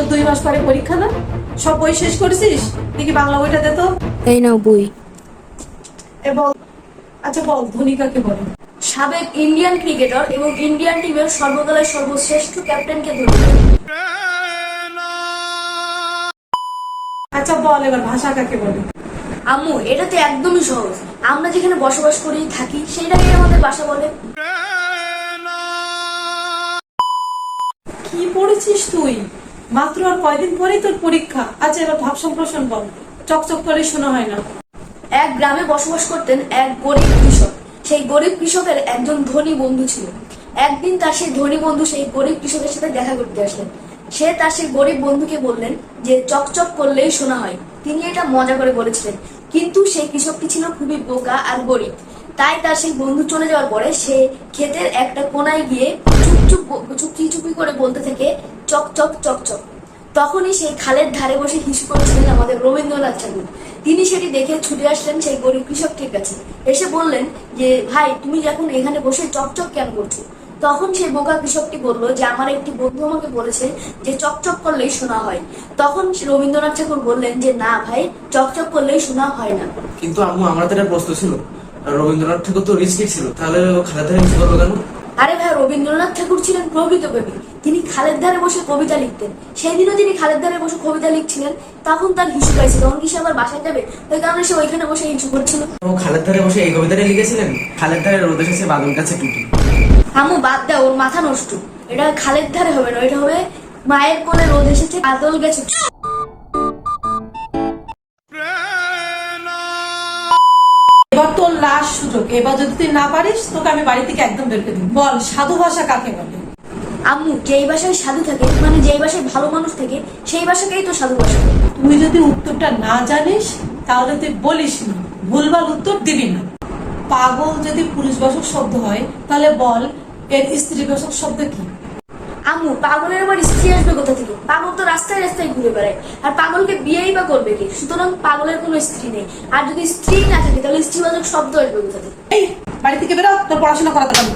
তোর দুই মাস পরে পরীক্ষা না? সব বই শেষ করেছিস? দেখি বাংলা বইটা দে তো। এই নাও বই। এ বল। আচ্ছা বল ধনী কাকে বলে? সাবেক ইন্ডিয়ান ক্রিকেটার এবং ইন্ডিয়ান টিমের সর্বকালের সর্বশ্রেষ্ঠ ক্যাপ্টেনকে ধরে আচ্ছা বল এবার ভাষা কাকে বলে? আম্মু এটা তো একদমই সহজ। আমরা যেখানে বসবাস করি থাকি সেইটাকেই আমাদের বাসা বলে। কি পড়েছিস তুই? মাত্র আর কয়দিন পরেই তোর পরীক্ষা। আচ্ছা এবার ভাব সম্প্রসারণ বল চকচক করে শোনা হয় না। এক গ্রামে বসবাস করতেন এক গরিব কৃষক। সেই গরিব কৃষকের একজন ধনী বন্ধু ছিল। একদিন তার সেই ধনী বন্ধু সেই গরিব কৃষকের সাথে দেখা করতে আসলেন। সে তার সেই গরিব বন্ধুকে বললেন যে, চকচক করলেই শোনা হয়। তিনি এটা মজা করে বলেছিলেন। কিন্তু সেই কৃষকটি ছিল খুবই বোকা আর গরিব। তাই তার সেই বন্ধু চলে যাওয়ার পরে সে ক্ষেতের একটা কোনায় গিয়ে চুপ চুপ করে বলতে থাকে, চক চক চক চক। তখনই সেই খালের ধারে বসে হিসু করেছিলেন আমাদের রবীন্দ্রনাথ ঠাকুর। তিনি সেটি দেখে ছুটে আসলেন সেই গরিব কৃষকটির কাছে। এসে বললেন যে, ভাই, তুমি এখন এখানে বসে চকচক কেন করছ? তখন সেই বোকা কৃষকটি বলল যে, আমার একটি বন্ধু আমাকে বলেছে যে চকচক করলেই শোনা হয়। তখন রবীন্দ্রনাথ ঠাকুর বললেন যে, না ভাই চকচক করলেই শোনা হয় না। কিন্তু আম্মু, আমার তো এটা প্রশ্ন ছিল। রবীন্দ্রনাথ ঠাকুর তো রিচ ছিল। তাহলে খালেদ মিস করল কেন? আরে ভাই রবীন্দ্রনাথ ঠাকুর ছিলেন প্রকৃত কবি তিনি খালের ধারে বসে কবিতা লিখতেন। সেই দিনও তিনি খালের ধারে বসে কবিতা লিখছিলেন। তখন তার হিসু পাইছে তখন কি সে আবার বাসায় যাবে? ওই কারণে সে ওইখানে বসে হিসু করছিল। ও খালের ধারে বসে এই কবিতাটা লিখেছিলেন? খালেদ ধারে রোদ এসেছে বাদল কাছে টুটি। আমু বাদ দাও ওর মাথা নষ্ট। এটা খালের ধারে হবে না এটা হবে মায়ের কোলে রোদ এসেছে আদল গেছে সুযোগ। এবার যদি তুই না পারিস তোকে আমি বাড়ি থেকে একদম বের করে দিই বল সাধু ভাষা কাকে বলে? আম্মু যেই বাসায় সাধু থাকে মানে যেই ভালো মানুষ থাকে সেই বাসাকেই তো সাধু ভাষা তুই যদি উত্তরটা না জানিস তাহলে তুই বলিস না। ভুলভাল উত্তর দিবি না। পাগল যদি পুরুষবাচক শব্দ হয় তাহলে বল এর স্ত্রীবাসক শব্দ কি? আম্মু পাগলের আবার স্ত্রী আসবে কোথা থেকে? পাগল তো রাস্তায় রাস্তায় ঘুরে বেড়ায়। আর পাগলকে বিয়েই বা করবে কি? সুতরাং পাগলের কোনো স্ত্রী নেই। আর যদি স্ত্রী না থাকে, তাহলে স্ত্রীবাচক শব্দ আসবে কোথা থেকে? এই, বাড়ি থেকে বেরো, তোর পড়াশোনা করাতে পারবি।